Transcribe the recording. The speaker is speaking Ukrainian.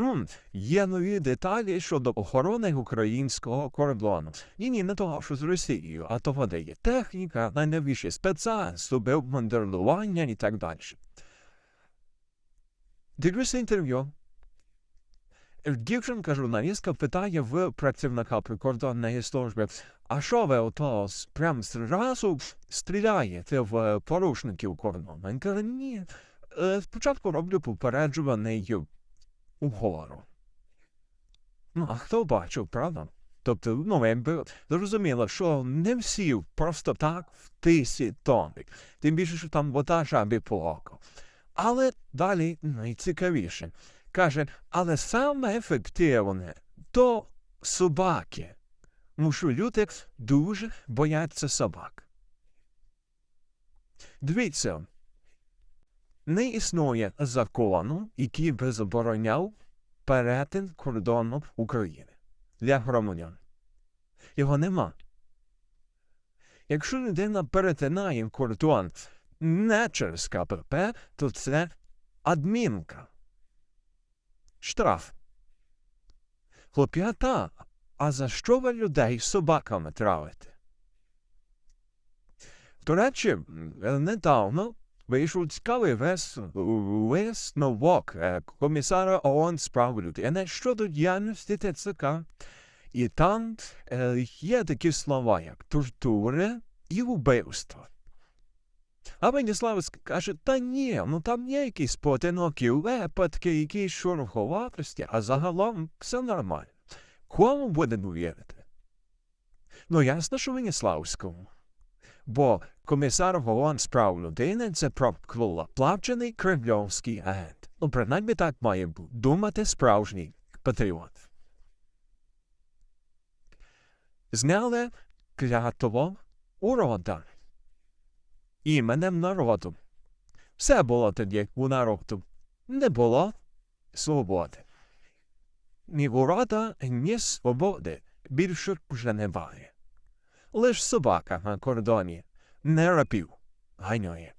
М, є нові деталі щодо охорони українського кордону. Ні, ні, не того, що з Росією, а того, де є техніка, найновіші спецзасоби, обмундирування і так далі. Дивлюся інтерв'ю. Дівчинка журналістка питає в працівника прикордонної служби, а що ви ото прям зразу стріляєте в порушників кордону? Він каже, ні, е, спочатку роблю попереджуваний угору. Ну, а хто бачив, правда? Тобто, ну, якби зрозуміло, що не всі просто так в тисі тонни. Тим більше, що там вода жабі по око. Але далі найцікавіше. Каже, але саме ефективне то собаки. Тому що люди дуже бояться собак. Дивіться, не існує закону, який би забороняв перетин кордону України для громадян. Його нема. Якщо людина перетинає кордон не через КПП, то це адмінка. Штраф. Хлоп'ята, а за що ви людей собаками травите? До речі, недавно вийшов цікавий вес, висновок е, комісара ООН з людини щодо діяльності ТЦК. І там е, є такі слова, як тортури і вбивство. А Веніслав каже, та ні, ну там є якісь поодинокі випадки, якісь шурховатості, а загалом все нормально. Кому будемо вірити? Ну, ясно, що Веніславському. Бо комісар з прав людини це проклула плавчений кремльовський агент. Ну, принаймні так має думати справжній патріот. Зняли клятво урода іменем народу. Все було тоді у народу. Не було свободи. Ні урода, ні свободи більше вже немає. Лиш собака на кордоні не рапів ганяє.